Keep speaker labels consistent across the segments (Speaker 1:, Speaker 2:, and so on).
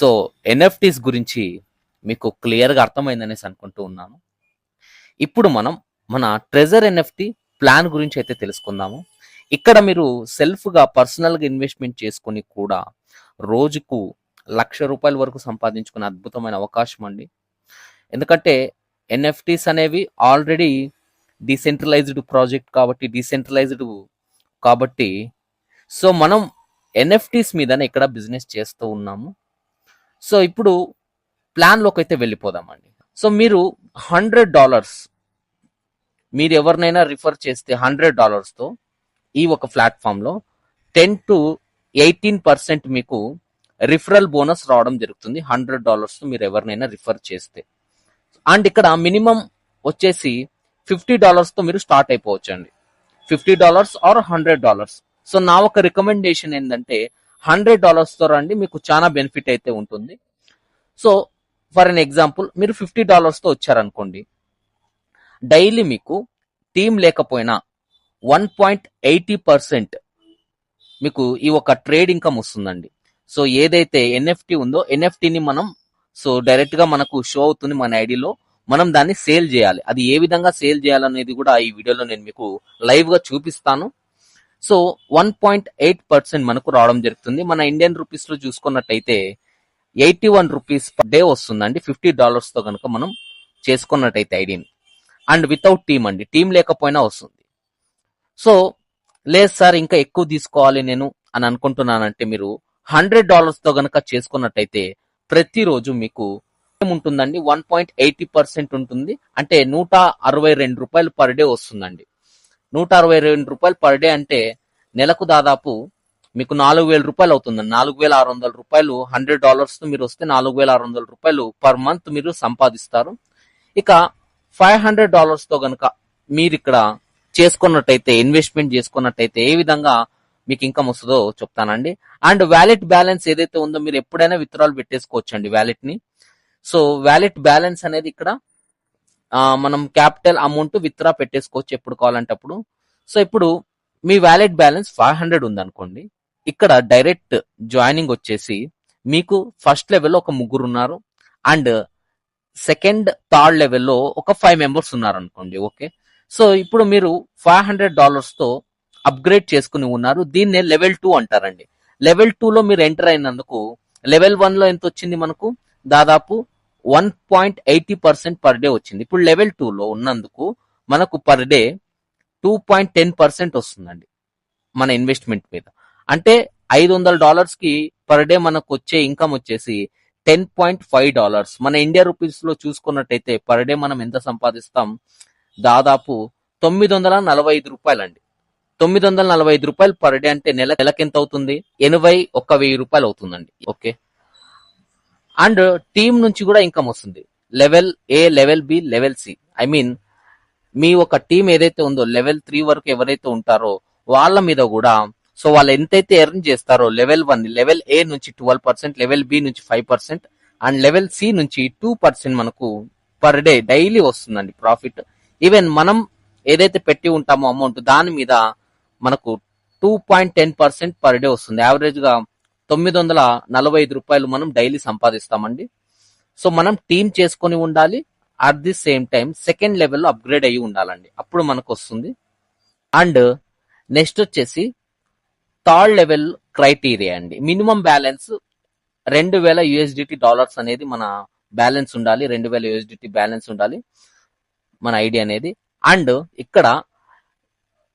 Speaker 1: So NFTs గురించి మీకు క్లియర్గా అర్థమైందనేసి అనుకుంటూ ఉన్నాను. ఇప్పుడు మనం మన ట్రెజర్ ఎన్ఎఫ్టీ ప్లాన్ గురించి అయితే తెలుసుకుందాము. ఇక్కడ మీరు సెల్ఫ్గా పర్సనల్గా ఇన్వెస్ట్మెంట్ చేసుకుని కూడా రోజుకు లక్ష రూపాయల వరకు సంపాదించుకునే అద్భుతమైన అవకాశం అండి. ఎందుకంటే ఎన్ఎఫ్టీస్ అనేవి ఆల్రెడీ డీసెంట్రలైజ్డ్ ప్రాజెక్ట్ కాబట్టి డీసెంట్రలైజ్డ్ కాబట్టి సో మనం ఎన్ఎఫ్టీస్ మీదనే ఇక్కడ బిజినెస్ చేస్తూ ఉన్నాము. సో ఇప్పుడు ప్లాన్లోకి అయితే వెళ్ళిపోదామండి. సో మీరు హండ్రెడ్ డాలర్స్ మీరు ఎవరినైనా రిఫర్ చేస్తే హండ్రెడ్ డాలర్స్తో ఈ ఒక ప్లాట్ఫామ్లో టెన్ టు ఎయిటీన్ పర్సెంట్ మీకు రిఫరల్ బోనస్ రావడం జరుగుతుంది హండ్రెడ్ డాలర్స్ మీరు ఎవరినైనా రిఫర్ చేస్తే. అండ్ ఇక్కడ మినిమం వచ్చేసి ఫిఫ్టీ డాలర్స్తో మీరు స్టార్ట్ అయిపోవచ్చు అండి fifty dollars or hundred dollars. So నా ఒక రికమెండేషన్ ఏంటంటే హండ్రెడ్ డాలర్స్తో రండి మీకు చాలా బెనిఫిట్ అయితే ఉంటుంది. సో ఫర్ అన్ ఎగ్జాంపుల్ మీరు ఫిఫ్టీ డాలర్స్తో వచ్చారనుకోండి. డైలీ మీకు టీం లేకపోయినా వన్ పాయింట్ ఎయిటీ పర్సెంట్ మీకు ఈ ఒక ట్రేడ్ ఇన్కమ్ వస్తుందండి. సో ఏదైతే ఎన్ఎఫ్టీ ఉందో ఎన్ఎఫ్టీని మనం సో డైరెక్ట్గా మనకు షో అవుతుంది మన ఐడిలో. మనం దాన్ని సేల్ చేయాలి. అది ఏ విధంగా సేల్ చేయాలనేది కూడా ఈ వీడియోలో నేను మీకు లైవ్గా చూపిస్తాను. So one point eight percent మనకు రావడం జరుగుతుంది. మన ఇండియన్ రూపీస్లో చూసుకున్నట్టయితే eighty one rupees per day వస్తుందండి. ఫిఫ్టీ డాలర్స్తో కనుక మనం చేసుకున్నట్టయితే ఐడిని అండ్ వితౌట్ టీమ్ అండి. టీం లేకపోయినా వస్తుంది. సో లేదు సార్ ఇంకా ఎక్కువ తీసుకోవాలి నేను అని అనుకుంటున్నానంటే మీరు హండ్రెడ్ డాలర్స్తో కనుక చేసుకున్నట్టయితే ప్రతిరోజు మీకు ఏముంటుందండి వన్ పాయింట్ ఎయిటీ పర్సెంట్ ఉంటుంది. అంటే నూట అరవై రెండు రూపాయలు పర్ డే వస్తుందండి. నూట అరవై రెండు రూపాయలు పర్ డే అంటే నెలకు దాదాపు మీకు నాలుగు వేల రూపాయలు అవుతుందండి నాలుగు వేల ఆరు వందల రూపాయలు హండ్రెడ్ డాలర్స్ మీరు వస్తే నాలుగు వేల ఆరు వందల రూపాయలు పర్ మంత్ మీరు సంపాదిస్తారు. ఇక ఫైవ్ హండ్రెడ్ డాలర్స్తో గనక మీరు ఇక్కడ చేసుకున్నట్టయితే ఇన్వెస్ట్మెంట్ చేసుకున్నట్టయితే ఏ విధంగా మీకు ఇన్కమ్ వస్తుందో చెప్తానండి. అండ్ వ్యాలెట్ బ్యాలెన్స్ ఏదైతే ఉందో మీరు ఎప్పుడైనా విత్డ్రాల్ పెట్టేసుకోవచ్చు అండి వ్యాలెట్ని సో వ్యాలెట్ బ్యాలెన్స్ అనేది ఇక్కడ మనం క్యాపిటల్ అమౌంట్ విత్డ్రా పెట్టేసుకోవచ్చు ఎప్పుడు కావాలంటే అప్పుడు సో ఇప్పుడు మీ వ్యాలెట్ బ్యాలెన్స్ ఫైవ్ హండ్రెడ్ ఉందనుకోండి. ఇక్కడ డైరెక్ట్ జాయినింగ్ వచ్చేసి మీకు ఫస్ట్ లెవెల్లో ఒక ముగ్గురు ఉన్నారు అండ్ సెకండ్ థర్డ్ లెవెల్లో ఒక ఫైవ్ మెంబర్స్ ఉన్నారు అనుకోండి ఓకే? సో ఇప్పుడు మీరు ఫైవ్ హండ్రెడ్ డాలర్స్తో అప్గ్రేడ్ చేసుకుని ఉన్నారు. దీన్నే లెవెల్ టూ అంటారండి. లెవెల్ టూలో మీరు ఎంటర్ అయినందుకు లెవెల్ వన్లో ఎంత వచ్చింది మనకు? దాదాపు one point eighty percent per day వచ్చింది. ఇప్పుడు లెవెల్ టూలో ఉన్నందుకు మనకు per day two point ten percent వస్తుందండి మన ఇన్వెస్ట్మెంట్ మీద. అంటే ఐదు వందల డాలర్స్కి పర్ డే మనకు వచ్చే ఇన్కమ్ వచ్చేసి టెన్ పాయింట్ ఫైవ్ డాలర్స్ మన ఇండియా రూపీస్లో చూసుకున్నట్టయితే పర్ డే మనం ఎంత సంపాదిస్తాం? దాదాపు తొమ్మిది వందల నలభై ఐదు రూపాయలు అండి తొమ్మిది వందల నలభై ఐదు రూపాయలు పర్ డే అంటే నెల నెలకెంత ఎంత అవుతుంది? ఎనభై ఒక్క వెయ్యి రూపాయలు అవుతుందండి. ఓకే? అండ్ టీం నుంచి కూడా ఇన్కమ్ వస్తుంది. Level A level B level C I mean మీ ఒక టీం ఏదైతే ఉందో లెవెల్ త్రీ వరకు ఎవరైతే ఉంటారో వాళ్ళ మీద కూడా సో వాళ్ళు ఎంతైతే ఎర్న్ చేస్తారో లెవెల్ వన్ లెవెల్ ఏ నుంచి ట్వెల్వ్ పర్సెంట్ లెవెల్ బి నుంచి five percent and level C నుంచి టూ పర్సెంట్ మనకు పర్ డే డైలీ వస్తుందండి ప్రాఫిట్ ఈవెన్ మనం ఏదైతే పెట్టి ఉంటామో అమౌంట్ దాని మీద మనకు two point ten percent per day వస్తుంది. యావరేజ్గా తొమ్మిది వందల నలభై ఐదు రూపాయలు మనం డైలీ సంపాదిస్తామండి. సో మనం టీం చేసుకొని ఉండాలి. At the same time second లెవెల్లో అప్గ్రేడ్ అయ్యి ఉండాలండి. అప్పుడు మనకు వస్తుంది అండ్ నెక్స్ట్ వచ్చేసి థర్డ్ లెవెల్ క్రైటీరియా అండి. మినిమం బ్యాలెన్స్ రెండు వేల యుఎస్డిటి డాలర్స్ అనేది మన బ్యాలెన్స్ ఉండాలి. రెండు వేల యుఎస్డిటి బ్యాలెన్స్ ఉండాలి. మన ఐడి అనేది. అండ్ ఇక్కడ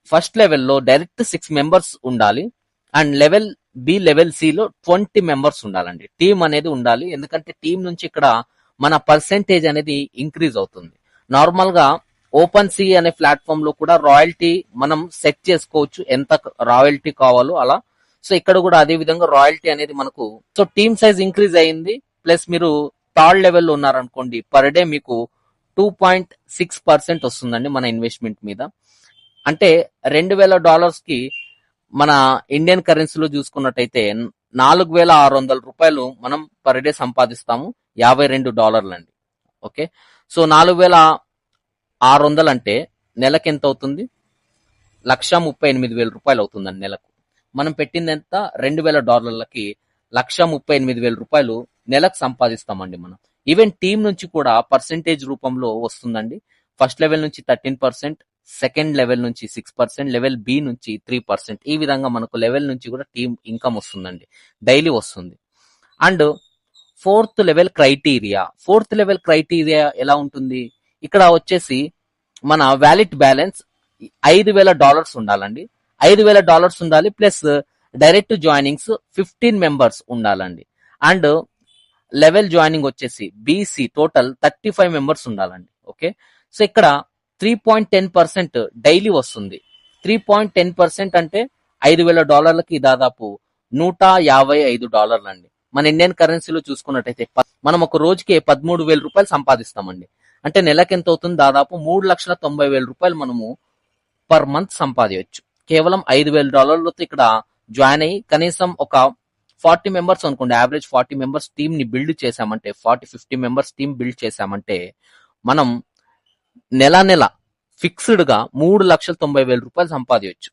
Speaker 1: ఫస్ట్ లెవెల్లో డైరెక్ట్ సిక్స్ మెంబర్స్ ఉండాలి. And level B level C లో ట్వంటీ మెంబర్స్ ఉండాలండి. టీం అనేది ఉండాలి. ఎందుకంటే టీం నుంచి ఇక్కడ మన పర్సెంటేజ్ అనేది ఇంక్రీజ్ అవుతుంది. నార్మల్గా ఓపెన్ సి అనే ప్లాట్ఫామ్లో కూడా రాయల్టీ మనం సెట్ చేసుకోవచ్చు ఎంత రాయల్టీ కావాలో అలా. సో ఇక్కడ కూడా అదే విధంగా రాయల్టీ అనేది మనకు సో టీమ్ సైజ్ ఇంక్రీజ్ అయింది. ప్లస్ మీరు థర్డ్ లెవెల్లో ఉన్నారనుకోండి పర్ డే మీకు టూ పాయింట్ సిక్స్ పర్సెంట్ వస్తుందండి మన ఇన్వెస్ట్మెంట్ మీద. అంటే రెండు వేల డాలర్స్కి మన ఇండియన్ కరెన్సీలో చూసుకున్నట్టయితే నాలుగు వేల ఆరు వందల రూపాయలు మనం పర్ డే సంపాదిస్తాము. యాభై రెండు డాలర్లు అండి ఓకే? సో నాలుగు వేల ఆరు వందలు అంటే నెలకి ఎంత అవుతుంది? లక్ష ముప్పై ఎనిమిది వేల రూపాయలు అవుతుందండి నెలకు. మనం పెట్టింది ఎంత రెండు వేల డాలర్లకి లక్ష ముప్పై ఎనిమిది వేల రూపాయలు నెలకు సంపాదిస్తామండి మనం. ఈవెన్ టీం నుంచి కూడా పర్సెంటేజ్ రూపంలో వస్తుందండి. ఫస్ట్ లెవెల్ నుంచి థర్టీన్ పర్సెంట్ సెకండ్ లెవెల్ నుంచి సిక్స్ పర్సెంట్ లెవెల్ బి నుంచి త్రీ పర్సెంట్ ఈ విధంగా మనకు లెవెల్ నుంచి కూడా టీం ఇన్కమ్ వస్తుందండి. డైలీ వస్తుంది. And fourth level criteria fourth level criteria ఎలా ఉంటుంది? ఇక్కడ వచ్చేసి మన వ్యాలిడ్ బ్యాలెన్స్ ఐదు వేల డాలర్స్ ఉండాలండి. ఐదు వేల డాలర్స్ ఉండాలి plus direct joinings fifteen members ఉండాలండి. అండ్ లెవెల్ జాయినింగ్ వచ్చేసి BC total thirty five members ఉండాలండి. ఓకే సో ఇక్కడ three point ten percent daily వస్తుంది. త్రీ పాయింట్ టెన్ పర్సెంట్ అంటే ఐదు వేల డాలర్లకి దాదాపు నూట యాభై ఐదు డాలర్లు అండి మన ఇండియన్ కరెన్సీలో చూసుకున్నట్టయితే మనం ఒక రోజుకి పదమూడు వేల రూపాయలు సంపాదిస్తామండి. అంటే నెలకి ఎంత అవుతుంది దాదాపు మూడు లక్షల తొంభై వేల రూపాయలు మనము పర్ మంత్ సంపాదించవచ్చు కేవలం ఐదు వేల డాలర్లతో ఇక్కడ జాయిన్ అయ్యి కనీసం ఒక ఫార్టీ మెంబర్స్ అనుకోండి యావరేజ్ ఫార్టీ మెంబర్స్ టీమ్ని బిల్డ్ చేశామంటే forty fifty members team build చేశామంటే మనం నెల నెల ఫిక్స్డ్గా మూడు లక్షల తొంభై వేల రూపాయలు సంపాదించవచ్చు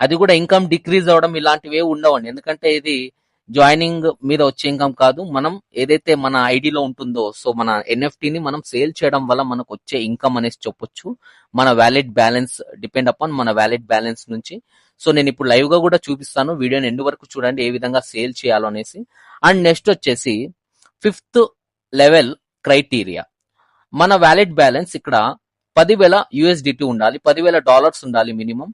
Speaker 1: అది కూడా ఇన్కమ్ డిక్రీజ్ అవడం ఇలాంటివి ఉండవండి. ఎందుకంటే ఇది జాయినింగ్ మీద వచ్చే ఇన్కమ్ కాదు. మనం ఏదైతే మన ఐడిలో ఉంటుందో సో మన ఎన్ఎఫ్టీని మనం సేల్ చేయడం వల్ల మనకు వచ్చే ఇన్కమ్ అనేసి చెప్పొచ్చు. మన వ్యాలిడ్ బ్యాలెన్స్ డిపెండ్ అపాన్ మన వ్యాలిడ్ బ్యాలెన్స్ నుంచి. సో నేను ఇప్పుడు లైవ్గా కూడా చూపిస్తాను. వీడియోని ఎండ్ వరకు చూడండి ఏ విధంగా సేల్ చేయాలో అనేసి. అండ్ నెక్స్ట్ వచ్చేసి ఫిఫ్త్ లెవెల్ క్రైటీరియా. మన వ్యాలిడ్ బ్యాలెన్స్ ఇక్కడ పదివేల యుఎస్డిటి ఉండాలి పదివేల డాలర్స్ ఉండాలి మినిమం.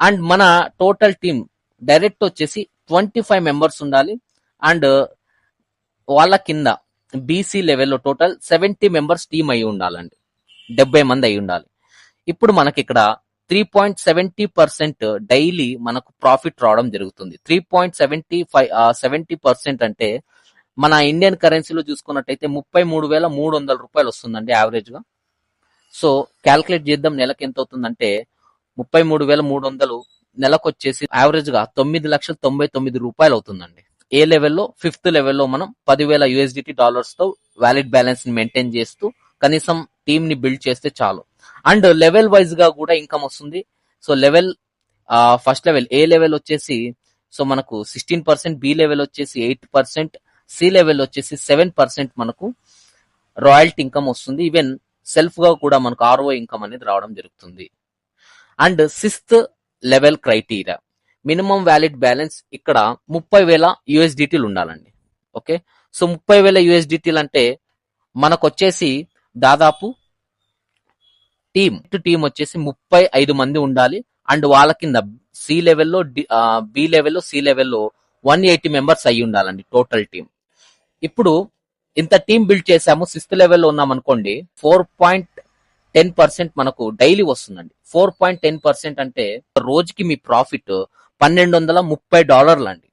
Speaker 1: అండ్ మన టోటల్ టీమ్ డైరెక్ట్ వచ్చేసి ట్వంటీ ఫైవ్ మెంబర్స్ ఉండాలి. అండ్ వాళ్ళ కింద బీసీ లెవెల్లో టోటల్ సెవెంటీ మెంబర్స్ టీమ్ అయి ఉండాలండి. డెబ్బై మంది అయి ఉండాలి. ఇప్పుడు మనకి ఇక్కడ three point seventy percent daily మనకు ప్రాఫిట్ రావడం జరుగుతుంది. Three point seventy five seventy percent అంటే మన ఇండియన్ కరెన్సీలో చూసుకున్నట్టయితే ముప్పై మూడు వేల మూడు వందల రూపాయలు వస్తుందండి యావరేజ్గా. సో క్యాల్కులేట్ చేద్దాం నెలకు ఎంత అవుతుందంటే ముప్పై మూడు వేల మూడు వందలు నెలకు వచ్చేసి యావరేజ్గా తొమ్మిది లక్షల తొంభై తొమ్మిది రూపాయలు అవుతుందండి. ఏ లెవెల్లో ఫిఫ్త్ లెవెల్లో మనం పదివేల యుఎస్డిటి డాలర్స్తో వ్యాలిడ్ బ్యాలెన్స్ని మెయింటైన్ చేస్తూ కనీసం టీమ్ని బిల్డ్ చేస్తే చాలు. అండ్ లెవెల్ వైజ్గా కూడా ఇన్కమ్ వస్తుంది. So level first level A level వచ్చేసి సో మనకు సిక్స్టీన్ పర్సెంట్ బి లెవెల్ వచ్చేసి ఎయిట్ పర్సెంట్ సి లెవెల్ వచ్చేసి సెవెన్ పర్సెంట్ మనకు రాయల్టీ ఇన్కమ్ వస్తుంది. ఈవెన్ సెల్ఫ్గా కూడా మనకు ఆర్ఓ ఇన్కమ్ అనేది రావడం జరుగుతుంది. And sixth level criteria minimum valid balance ఇక్కడ ముప్పై వేల యుఎస్డిటీలు ఉండాలండి. ఓకే సో ముప్పై వేల యుఎస్డిటీలు అంటే మనకు వచ్చేసి దాదాపు టీమ్ టీం వచ్చేసి ముప్పై ఐదు మంది ఉండాలి. అండ్ వాళ్ళ కింద సి లెవెల్లో బి లెవెల్లో సి లెవెల్లో వన్ ఎయిటీ మెంబర్స్ అయి ఉండాలండి టోటల్ టీం ఇప్పుడు ఇంత టీం బిల్డ్ చేసాము సిక్స్త్ లెవెల్లో ఉన్నాం అనుకోండి ఫోర్ పాయింట్ టెన్ పర్సెంట్ మనకు డైలీ వస్తుందండి. ఫోర్ పాయింట్ టెన్ పర్సెంట్ అంటే రోజుకి మీ ప్రాఫిట్ పన్నెండు వందల ముప్పై డాలర్లు అండి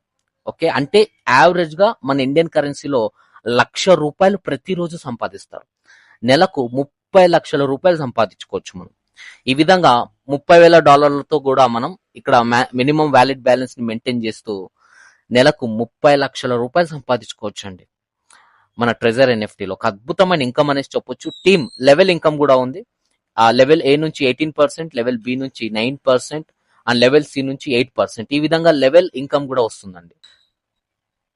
Speaker 1: ఓకే? అంటే యావరేజ్గా మన ఇండియన్ కరెన్సీలో లక్ష రూపాయలు ప్రతిరోజు సంపాదిస్తారు. నెలకు ముప్పై లక్షల రూపాయలు సంపాదించుకోవచ్చు మనం. ఈ విధంగా ముప్పై వేల డాలర్లతో కూడా మనం ఇక్కడ మినిమం వ్యాలిడ్ బ్యాలెన్స్ని మెయింటైన్ చేస్తూ నెలకు ముప్పై లక్షల రూపాయలు సంపాదించుకోవచ్చు అండి మన ట్రెజర్ ఎన్ఎఫ్టీలో ఒక అద్భుతమైన ఇన్కమ్ అనేసి చెప్పొచ్చు. టీమ్ లెవెల్ ఇన్కమ్ కూడా ఉంది. ఆ లెవెల్ ఏ నుంచి ఎయిటీన్ పర్సెంట్ లెవెల్ బి నుంచి nine percent and level C నుంచి ఎయిట్ పర్సెంట్ ఈ విధంగా లెవెల్ ఇన్కమ్ కూడా వస్తుందండి.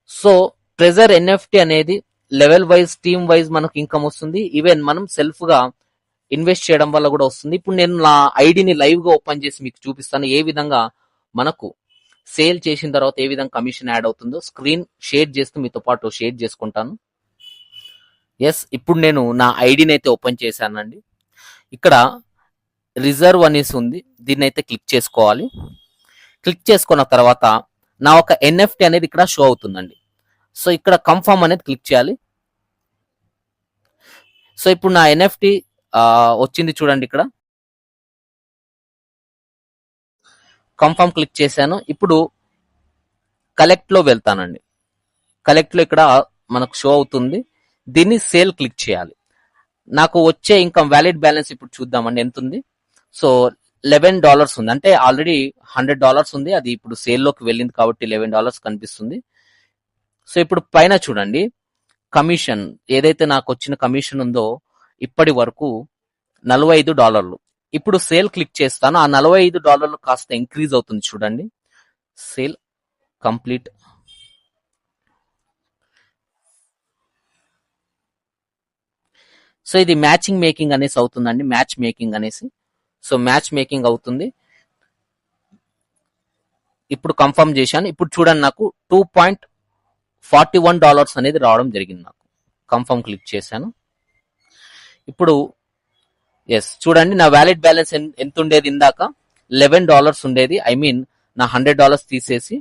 Speaker 1: సో ట్రెజర్ ఎన్ఎఫ్టీ అనేది లెవెల్ వైజ్ టీమ్ వైజ్ మనకు ఇన్కమ్ వస్తుంది. ఈవెన్ మనం సెల్ఫ్గా ఇన్వెస్ట్ చేయడం వల్ల కూడా వస్తుంది. ఇప్పుడు నేను నా ఐడిని లైవ్గా ఓపెన్ చేసి మీకు చూపిస్తాను. ఏ విధంగా మనకు సేల్ చేసిన తర్వాత ఏ విధంగా కమిషన్ యాడ్ అవుతుందో స్క్రీన్ షేర్ చేస్తూ మీతో పాటు షేర్ చేసుకుంటాను. ఎస్ ఇప్పుడు నేను నా ఐడిని అయితే ఓపెన్ చేశానండి. ఇక్కడ రిజర్వ్ అనేసి ఉంది. దీన్ని అయితే క్లిక్ చేసుకోవాలి. క్లిక్ చేసుకున్న తర్వాత నా ఒక ఎన్ఎఫ్టి అనేది ఇక్కడ షో అవుతుందండి. సో ఇక్కడ కన్ఫర్మ్ అనేది క్లిక్ చేయాలి. సో ఇప్పుడు నా ఎన్ఎఫ్టి వచ్చింది చూడండి ఇక్కడ. కన్ఫర్మ్ క్లిక్ చేశాను. ఇప్పుడు కలెక్ట్లో వెళ్తానండి. కలెక్ట్లో ఇక్కడ మనకు షో అవుతుంది. దీన్ని సేల్ క్లిక్ చేయాలి. నాకు వచ్చే ఇన్కమ్ వ్యాలిడ్ బ్యాలెన్స్ ఇప్పుడు చూద్దామండి ఎంత ఉంది సో లెవెన్ డాలర్స్ ఉంది. అంటే ఆల్రెడీ హండ్రెడ్ డాలర్స్ ఉంది. అది ఇప్పుడు సేల్లోకి వెళ్ళింది కాబట్టి లెవెన్ డాలర్స్ కనిపిస్తుంది. సో ఇప్పుడు పైన చూడండి. కమిషన్ ఏదైతే నాకు వచ్చిన కమిషన్ ఉందో ఇప్పటి వరకు నలభై ఐదు డాలర్లు. ఇప్పుడు సేల్ క్లిక్ చేస్తాను. ఆ నలభై ఐదు డాలర్లు కాస్త ఇంక్రీజ్ అవుతుంది చూడండి. సేల్ కంప్లీట్ సో ఇది మ్యాచింగ్ మేకింగ్ అనేసి అవుతుందండి మ్యాచ్ మేకింగ్ అనేసి. సో మ్యాచ్ మేకింగ్ అవుతుంది. ఇప్పుడు కన్ఫర్మ్ చేశాను. ఇప్పుడు చూడండి నాకు two point forty one dollars అనేది రావడం జరిగింది నాకు. కన్ఫర్మ్ క్లిక్ చేశాను. ఇప్పుడు ఎస్ చూడండి నా వ్యాలిడ్ బ్యాలెన్స్ ఎంత ఉండేది ఇందాక? లెవెన్ డాలర్స్ ఉండేది. ఐ మీన్ నా హండ్రెడ్ డాలర్స్ తీసేసి.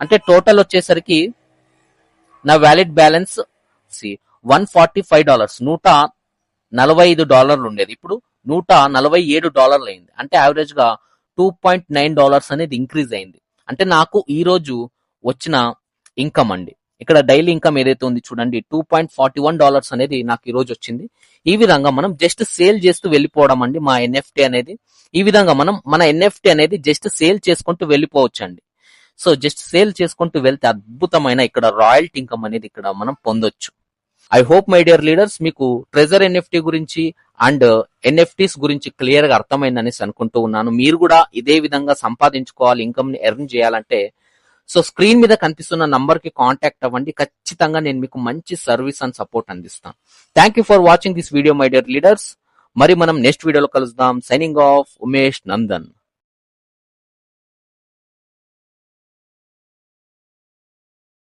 Speaker 1: అంటే టోటల్ వచ్చేసరికి నా valid balance one forty five dollars. నూట నలభై ఐదు డాలర్లు ఉండేది. ఇప్పుడు నూట నలభై ఏడు డాలర్లు అయింది అంటే యావరేజ్గా టూ పాయింట్ నైన్ డాలర్స్ అనేది ఇంక్రీజ్ అయింది. అంటే నాకు ఈ రోజు వచ్చిన ఇన్కమ్ అండి. ఇక్కడ డైలీ ఇన్కమ్ ఏదైతే ఉంది చూడండి two point forty one dollars అనేది నాకు ఈ రోజు వచ్చింది. ఈ విధంగా మనం జస్ట్ సేల్ చేస్తూ వెళ్ళిపోవడం అండి మా ఎన్ఎఫ్టీ అనేది. ఈ విధంగా మనం మన ఎన్ఎఫ్టీ అనేది జస్ట్ సేల్ చేసుకుంటూ వెళ్ళిపోవచ్చు అండి సో జస్ట్ సేల్ చేసుకుంటూ వెళ్తే అద్భుతమైన ఇక్కడ రాయల్టీ ఇన్కమ్ అనేది ఇక్కడ మనం పొందొచ్చు. I hope my dear leaders మీకు ట్రెజర్ ఎన్ఎఫ్టీ గురించి అండ్ ఎన్ఎఫ్టీస్ గురించి క్లియర్గా అర్థమైందని అనుకుంటూ ఉన్నాను. మీరు కూడా ఇదే విధంగా సంపాదించుకోవాలి ఇన్కమ్ని ఎర్న్ చేయాలంటే సో స్క్రీన్ మీద కనిపిస్తున్న నంబర్కి కాంటాక్ట్ అవ్వండి. ఖచ్చితంగా నేను మీకు మంచి సర్వీస్ అండ్ సపోర్ట్ అందిస్తాను. Thank you for watching this video my dear leaders మరి మనం నెక్స్ట్ వీడియోలో కలుద్దాం. Signing off Umesh Nandan